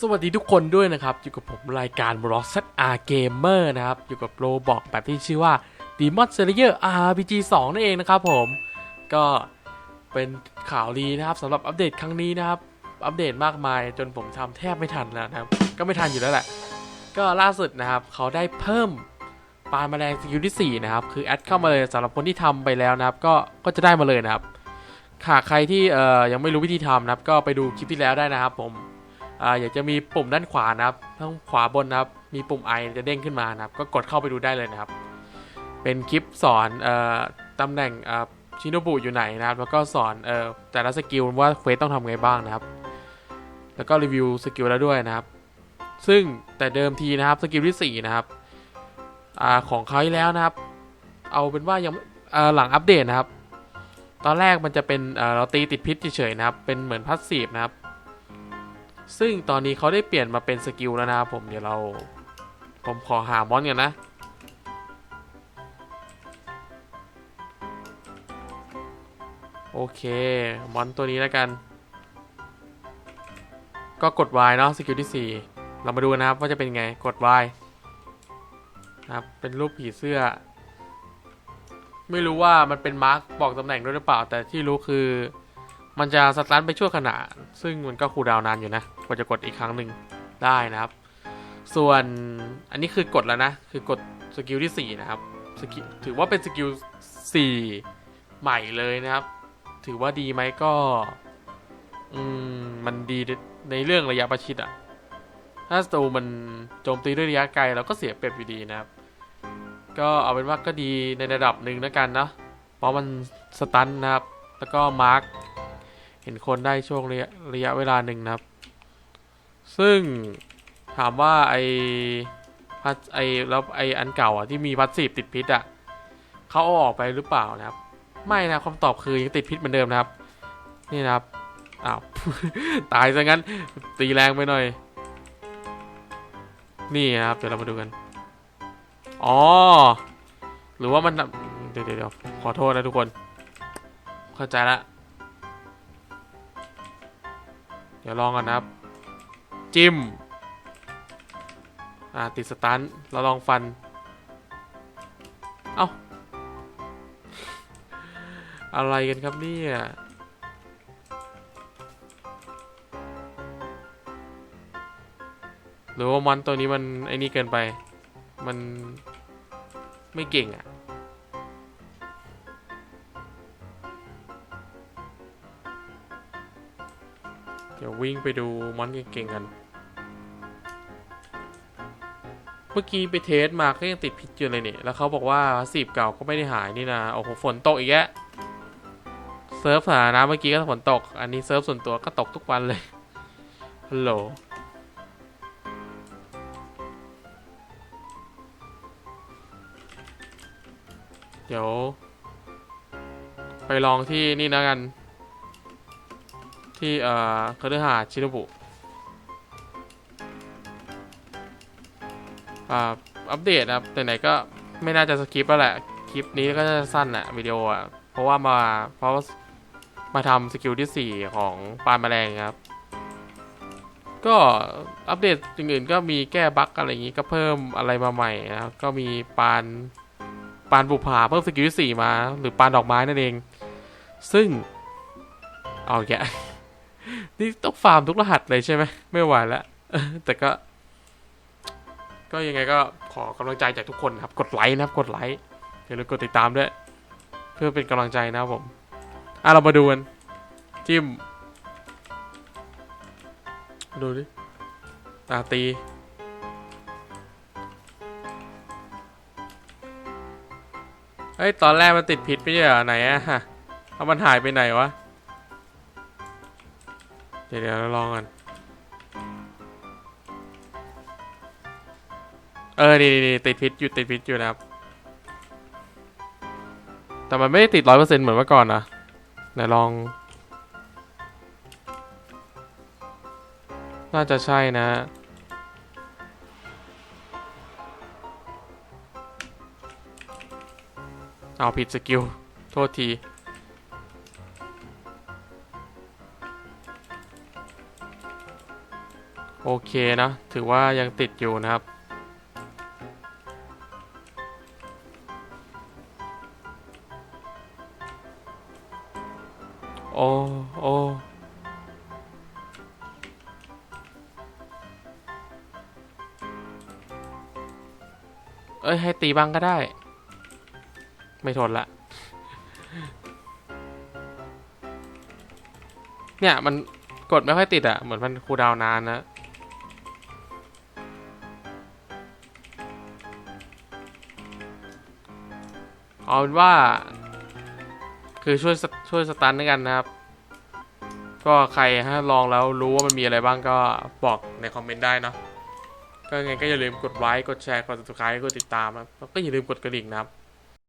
สวัสดีทุกคนด้วยนะครับ อยู่กับผมรายการ b l o g z R Gamer นะครับ อยู่กับโรบอกแบบที่ชื่อว่า Demon Slayer RPG 2 นั่นเองนะครับผม ก็เป็นข่าวดีนะครับสำหรับอัปเดตครั้งนี้นะครับ อัปเดตมากมายจนผมทำแทบไม่ทันแล้วนะครับ ก็ไม่ทันอยู่แล้วแหละ ก็ล่าสุดนะครับ เขาได้เพิ่มปลาแมลงสกิลที่ 4 นะครับ คือแอดเข้ามาเลยสำหรับคนที่ทำไปแล้วนะครับ ก็ก็จะได้มาเลยนะครับหากใครที่เอ่อยังไม่รู้วิธีทำนะครับ ก็ไปดูคลิปที่แล้วได้นะครับผม อ่าอยากจะมีปุ่มด้านขวานะครับทั้งขวาบนนะครับ มีปุ่มไอจะเด้งขึ้นมานะครับ ก็กดเข้าไปดูได้เลยนะครับ เป็นคลิปสอนเอ่อตำแหน่งอ่าชิโนบุอยู่ไหนนะครับ แล้วก็สอนเอ่อแต่ละสกิลว่าเควสต้องทำไงบ้างนะครับ แล้วก็รีวิวสกิลแล้วด้วยนะครับ ซึ่งแต่เดิมทีนะครับสกิลที่4นะครับอของเขาแล้วนะครับ เอาเป็นว่ายังหลังอัปเดตนะครับ ตอนแรกมันจะเป็นเอ่อเราตีติดพิษเฉยๆนะครับ เป็นเหมือนพัสซีฟนะครับ ซึ่งตอนนี้เขาได้เปลี่ยนมาเป็นสกิลแล้วนะครับผมเดี๋ยวเราผมขอหามอนกันนะ โอเค มอนตัวนี้แล้วกัน ก็กด Y เนาะสกิลที่ 4 เรามาดูกันนะครับว่าจะเป็นไงกด Y นะครับเป็นรูปผีเสื้อ ไม่รู้ว่ามันเป็นมาร์กบอกตำแหน่งด้วยหรือเปล่า แต่ที่รู้คือ มันจะสตันไปชั่วขณะ ซึ่งมันก็คูลดาวนานอยู่นะกว่าจะกดอีกครั้งหนึ่งได้นะครับ ส่วนอันนี้คือกดแล้วนะ คือกดสกิลที่ 4 นะครับสกิลถือว่าเป็นสกิล4 ใหม่เลยนะครับ ถือว่าดีไหมก็อืมมันดีในเรื่องระยะประชิดอะถ้าศัตรูมันโจมตีด้วยระยะไกลเราก็เสียเปรียบอยู่ดีนะครับ ก็เอาเป็นว่าก็ดีในระดับหนึ่งแล้วกันนะเพราะมันสตันนะครับ แล้วก็มาร์ก เห็นคนได้ช่วงระยะระยะเวลาหนึ่งนะครับ ซึ่งถามว่าไอพัดไอแล้วไออันเก่าอะที่มีพัสซีฟติดพิษอะเขาเอาออกไปหรือเปล่านะครับ ไม่นะคำตอบคือยังติดพิษเหมือนเดิมนะครับ นี่นะครับอ้าวตายซะงั้นตีแรงไปหน่อย นี่นะครับ เดี๋ยวเรามาดูกัน อ๋อ หรือว่ามันเดี๋ยวเดี๋ยวขอโทษนะทุกคน เข้าใจละ เดี๋ยวลองกันนะครับ จิ้ม อ่า ติดสตันเราลองฟัน เอา้า อะไรกันครับเนี่ยหรือว่ามอนตัวนี้มันไอ้นี่เกินไป มันไม่เก่งอะ่ะ ดี๋ยววิ่งไปดูมอนเก่งๆกัน เมื่อกี้ไปเทสมาก็ยังติดพิษอยู่เลยเนี่ย แล้วเขาบอกว่าสีบเก่าก็ไม่ได้หายนี่นะ โอ้โห ฝนตกอีกแยะเซิร์ฟสาธารณะเมื่อกี้ก็ฝนตก อันนี้เซิร์ฟส่วนตัวก็ตกทุกวันเลย ฮัลโหลเดี๋ยว ไปลองที่นี่นะกัน ที่เอ่อคฤหาสน์ชิโนบุอ่าอัปเดตนะครับไหนๆก็ไม่น่าจะสคริปต์แล้วแหละ คลิปนี้ก็จะสั้นอะวิดีโออะเพราะว่ามาเพราะมาทำสกิลที่ 4 ของปลาแมลงครับ ก็อัปเดตอย่างอื่นก็มีแก้บั๊กอะไรอย่างนี้ก็เพิ่มอะไรมาใหม่นะครับ ก็มีปานปานบุผาเพิ่มสกิลที่ 4 มา หรือปานดอกไม้นั่นเอง ซึ่งเอาแก นี่ต้องฟาร์มทุกรหัสเลยใช่ไหมไม่ไหวแล้วแต่ก็ ก็ยังไงก็ขอกำลังใจจากทุกคนครับ กดไลค์นะครับ กดไลค์อย่าลืมกดติดตามด้วย เพื่อเป็นกำลังใจนะครับผมอะเรามาดูกันจิ้ม ดูดิอะตีเฮ้ย ตอนแรกมันติดผิดไม่ใช่เหรอไหนอะฮะเอามันหายไปไหนวะ เดี๋ยวเดี๋ยวเราลองกันเออนี่นี่ติดพิษอยู่ติดพิษอยู่นะครับ แต่มันไม่ได้ติดร้อยเปอร์เซ็นต์เหมือนเมื่อก่อนนะไหนลอง น่าจะใช่นะเอาผิดสกิล โทษที โอเคนะ ถือว่ายังติดอยู่นะครับ โอ้โอ้เอ้ย ให้ตีบ้างก็ได้ ไม่ทนละ เนี่ย มันกดไม่ค่อยติดอะเหมือนมันคูดาวนานนะ เอาเป็นว่า คือช่วยช่วยสตันด้วยกันนะครับ ก็ใครฮะลองแล้วรู้ว่ามันมีอะไรบ้างก็บอกในคอมเมนต์ได้เนาะก็ยังไงก็อย่าลืมกดไลค์กดแชร์กด subscribe กดติดตามครับแล้วก็อย่าลืมกดกระดิ่งนะครับ